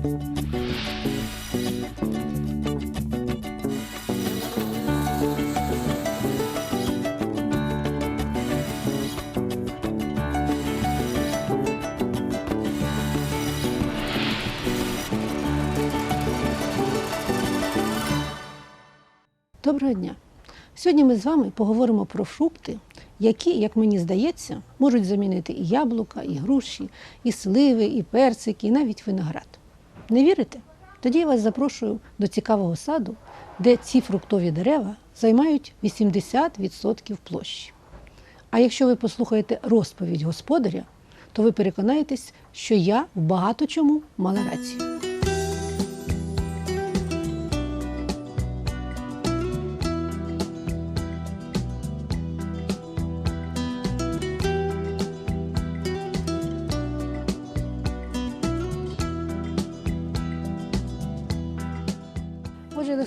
Доброго дня! Сьогодні ми з вами поговоримо про фрукти, які, як мені здається, можуть замінити і яблука, і груші, і сливи, і персики, і навіть виноград. Не вірите? Тоді я вас запрошую до цікавого саду, де ці фруктові дерева займають 80% площі. А якщо ви послухаєте розповідь господаря, то ви переконаєтесь, що я в багато чому мала рацію.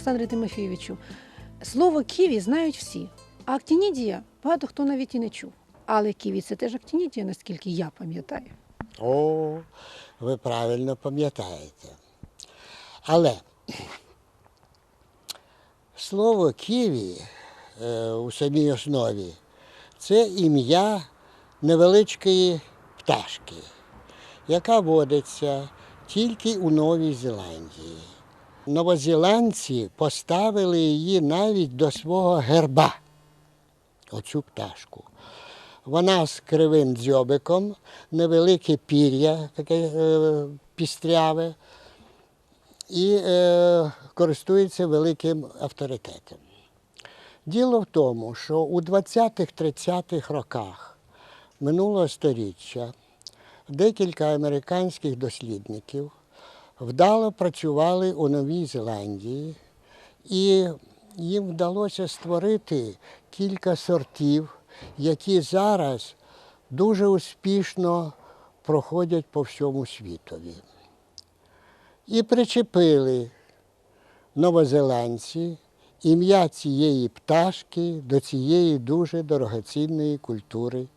Олександре Тимофійовичу, слово ківі знають всі, а актінідія багато хто навіть і не чув. Але ківі це теж актінідія, наскільки я пам'ятаю. О, ви правильно пам'ятаєте. Але слово ківі е, у самій основі це ім'я невеличкої пташки, яка водиться тільки у Новій Зеландії. Новозеландці поставили її навіть до свого герба, оцю пташку. Вона з кривим дзьобиком, невелике пір'я, таке е, пістряве, і е, користується великим авторитетом. Діло в тому, що у 20-30-х роках минулого століття декілька американських дослідників вдало працювали у Новій Зеландії, і їм вдалося створити кілька сортів, які зараз дуже успішно проходять по всьому світові. І причепили новозеландці ім'я цієї пташки до цієї дуже дорогоцінної культури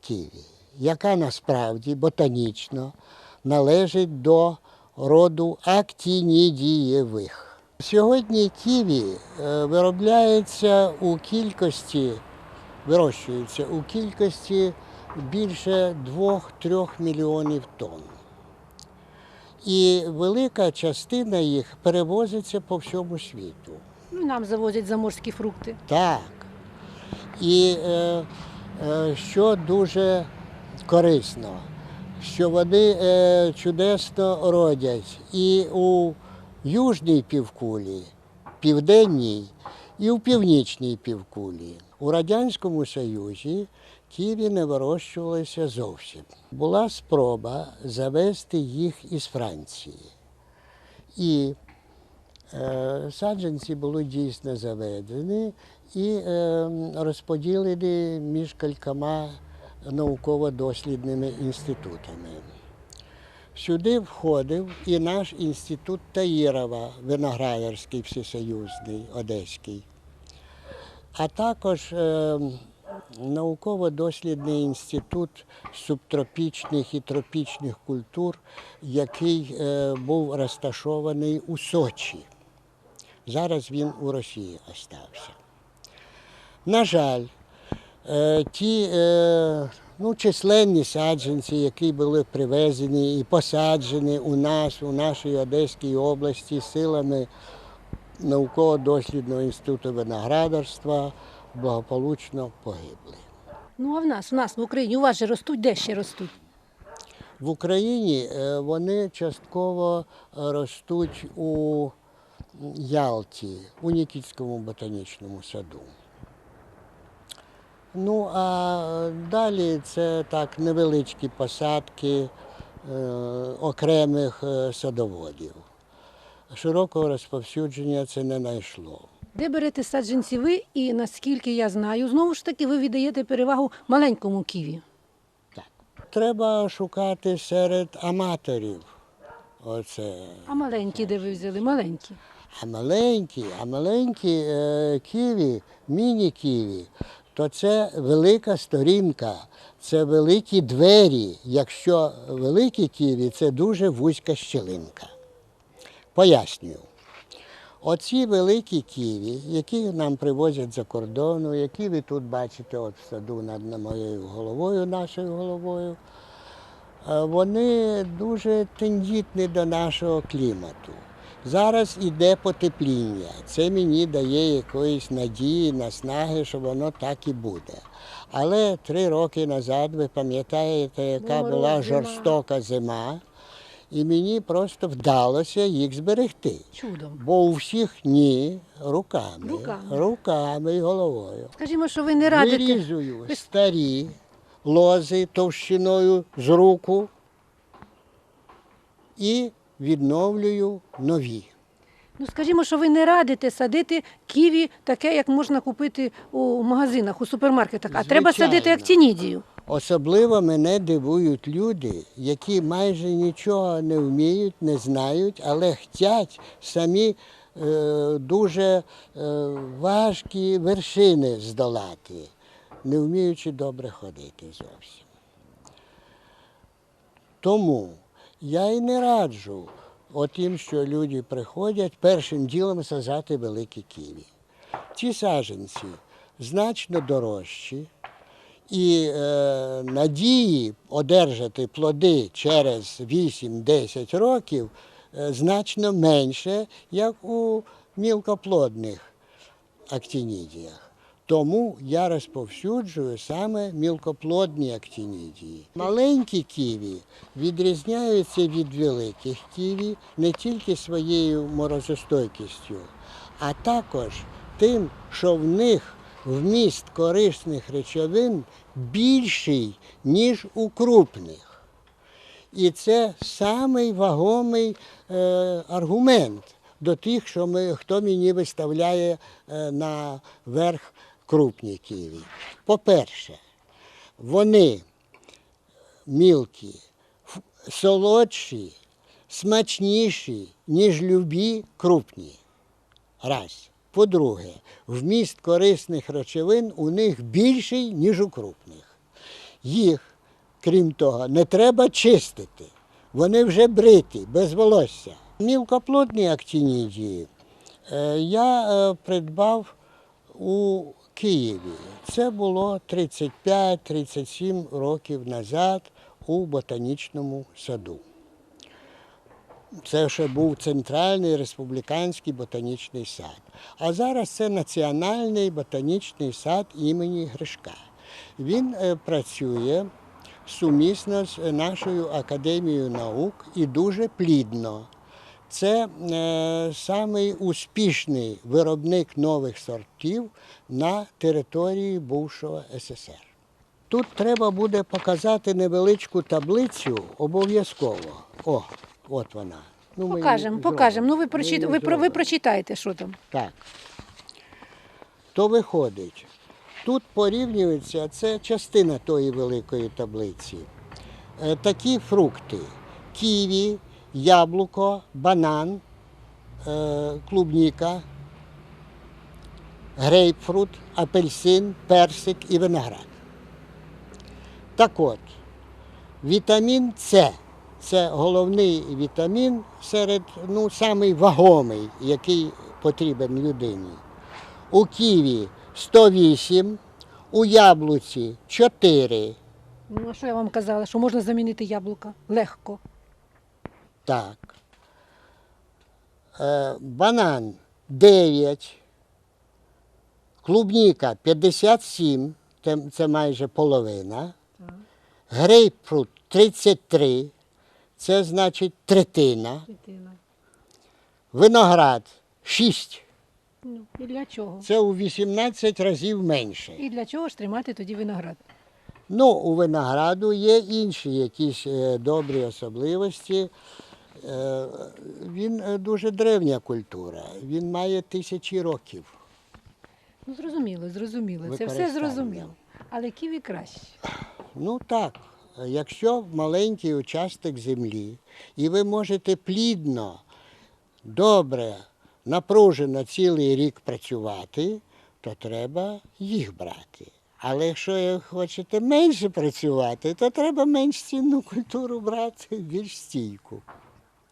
ківі, яка насправді ботанічно належить до роду актінідієвих. Сьогодні ківі е, виробляється у кількості, вирощується у кількості більше 2-3 мільйонів тонн. І велика частина їх перевозиться по всьому світу. Ну, Нам завозять заморські фрукти. Так. І е, е, що дуже корисно, що вони е, чудесно родять і у южній півкулі, південній, і у північній півкулі. У Радянському Союзі ківі не вирощувалися зовсім. Була спроба завести їх із Франції. І Е, Саджанці були дійсно заведені і е, розподілені між кількома науково-дослідними інститутами. Сюди входив і наш інститут Таїрова, виноградарський всесоюзний, одеський, а також е, науково-дослідний інститут субтропічних і тропічних культур, який е, був розташований у Сочі. Зараз він у Росії остався. На жаль, ті е, ну, численні саджанці, які були привезені і посаджені у нас, у нашій Одеській області силами науково-дослідного інституту виноградарства, благополучно погибли. Ну а в нас, в нас в Україні, у вас же ростуть, де ще ростуть? В Україні е, вони частково е, ростуть у Ялті, у Нікітському ботанічному саду. Ну, а далі це так невеличкі посадки е, окремих е, садоводів. Широкого розповсюдження це не знайшло. Де берете саджанці ви, і наскільки я знаю, знову ж таки ви віддаєте перевагу маленькому ківі. Треба шукати серед аматорів. Оце. А маленькі, де ви взяли? Маленькі. А маленькі, а маленькі е, ківі, міні-ківі, то це велика сторінка, це великі двері. Якщо великі ківі, це дуже вузька щілинка. Пояснюю. Оці великі ківі, які нам привозять за кордону, які ви тут бачите от в саду над моєю головою, нашою головою, е, вони дуже тендітні до нашого клімату. Зараз іде потепління. Це мені дає якоїсь надії, наснаги, що воно так і буде. Але три роки назад, ви пам'ятаєте, яка була зима. жорстока зима, і мені просто вдалося їх зберегти. Чудом. Бо у всіх ні руками, Руками. руками і головою. Скажімо, що ви не радите. Вирізую старі лози товщиною з руку і відновлюю нові. Ну, скажімо, що ви не радите садити ківі таке, як можна купити у магазинах, у супермаркетах, а треба Звичайно. садити актинідію. Особливо мене дивують люди, які майже нічого не вміють, не знають, але хочуть самі е, дуже е, важкі вершини здолати, не вміючи добре ходити зовсім. Тому я і не раджу отим, що люди приходять першим ділом сажати великі ківі. Ці саджанці значно дорожчі, і е, надії одержати плоди через 8-10 років е, значно менше, як у мілкоплодних актинідіях. Тому я розповсюджую саме мілкоплодні актинідії. Маленькі ківі відрізняються від великих ківі не тільки своєю морозостойкістю, а також тим, що в них вміст корисних речовин більший, ніж у крупних. І це самий вагомий е, аргумент до тих, що ми, хто мені виставляє е, на верх крупні ківі. По-перше, вони мілкі, солодші, смачніші, ніж любі крупні. Раз. По-друге, вміст корисних речовин у них більший, ніж у крупних. Їх, крім того, не треба чистити. Вони вже бриті, без волосся. Мілкоплодні актинідії е, я е, придбав у Києві. Це було 35-37 років назад у ботанічному саду. Це ще був центральний республіканський ботанічний сад. А зараз це Національний ботанічний сад імені Гришка. Він е, працює сумісно з нашою академією наук і дуже плідно. Це е, самий успішний виробник нових сортів на території бувшого СССР. Тут треба буде показати невеличку таблицю обов'язково. О, от вона. Ну, ми Покажемо, покажемо. Ну ви прочит... ви, про... ви зробимо. прочитаєте, що там. Так. То виходить, тут порівнюється, це частина тої великої таблиці. Е, Такі фрукти: ківі, яблуко, банан, е, клубніка, грейпфрут, апельсин, персик і виноград. Так от, вітамін С це головний вітамін серед, ну, самий вагомий, який потрібен людині. У ківі 108, у яблуці 4. Ну, а що я вам казала, що можна замінити яблука легко. Так. Е, банан 9. Клубніка 57, це, майже половина. Грейпфрут 33, це значить третина. Дитина. Виноград 6. Ну, і для чого? Це у 18 разів менше. І для чого ж тримати тоді виноград? Ну, у винограду є інші якісь е, добрі особливості. Е, Він е, дуже древня культура, він має тисячі років. Ну, зрозуміло, зрозуміло. Це все зрозуміло. Але ківі краще. Ну так, якщо маленький участок землі, і ви можете плідно, добре, напружено цілий рік працювати, то треба їх брати. Але якщо хочете менше працювати, то треба менш цінну культуру брати, більш стійку.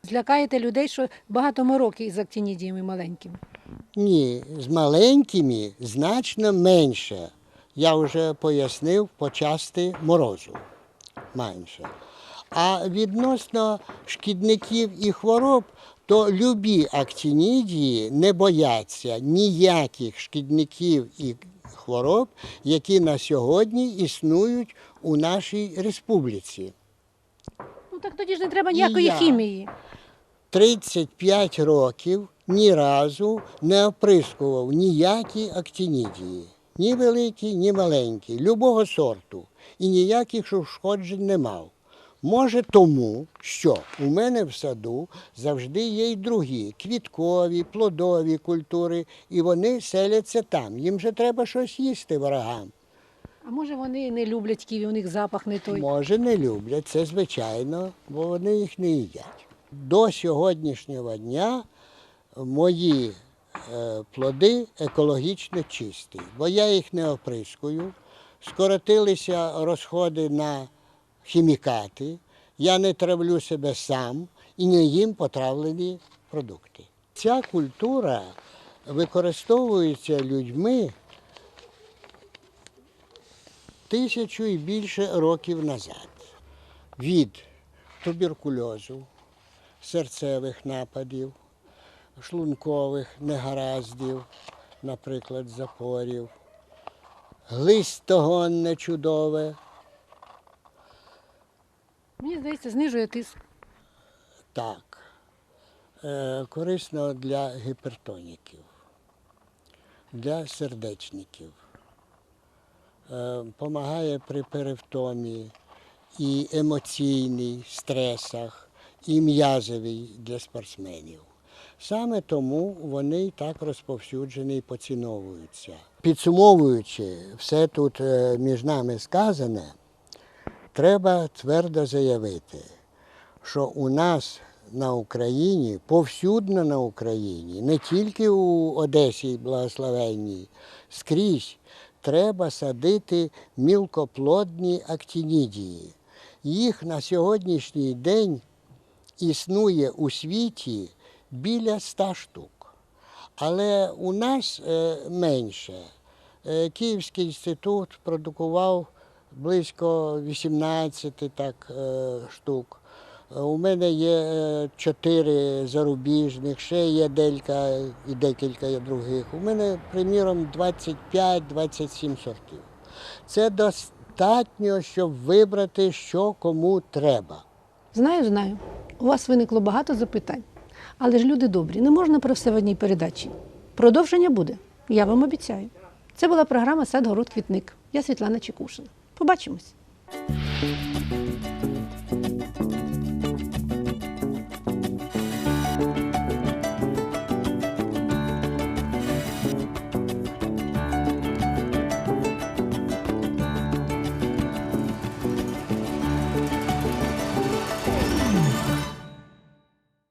Злякаєте людей, що багато мороки із актинідіями маленькими. Ні, з маленькими значно менше. Я вже пояснив по части морозу менше. А відносно шкідників і хвороб, то любі актинідії не бояться ніяких шкідників і хвороб, які на сьогодні існують у нашій республіці. Ну так тоді ж не треба ніякої я. хімії. 35 років ні разу не оприскував ніякі актинідії. Ні великі, ні маленькі, любого сорту. І ніяких ушкоджень не мав. Може тому, що у мене в саду завжди є й другі квіткові, плодові культури, і вони селяться там. Їм же треба щось їсти ворогам. А може вони не люблять ківі, у них запах не той. Може, не люблять, це звичайно, бо вони їх не їдять. До сьогоднішнього дня мої е, плоди екологічно чисті, бо я їх не оприскую. Скоротилися розходи на хімікати, я не травлю себе сам і не їм потравлені продукти. Ця культура використовується людьми тисячу і більше років назад від туберкульозу, серцевих нападів, шлункових негараздів, наприклад, запорів, глистогонне чудове. Мені здається, знижує тиск. Так, е, корисно для гіпертоніків, для сердечників. Е, Помагає при перевтомі і емоційній стресах, і м'язовій для спортсменів. Саме тому вони так розповсюджені і поціновуються. Підсумовуючи все тут е, між нами сказане, треба твердо заявити, що у нас на Україні, повсюдно на Україні, не тільки у Одесі благословенній, скрізь треба садити мілкоплодні актинідії. Їх на сьогоднішній день існує у світі біля ста штук. Але у нас е, менше. Е, Київський інститут продукував близько 18 так, е, штук. У мене є чотири зарубіжних, ще є делька і декілька других. У мене, приміром, 25-27 сортів. Це достатньо, щоб вибрати, що кому треба. Знаю, знаю. У вас виникло багато запитань. Але ж люди добрі, не можна про все в одній передачі. Продовження буде, я вам обіцяю. Це була програма Сад, город, квітник. Я Світлана Чекушина. Побачимось.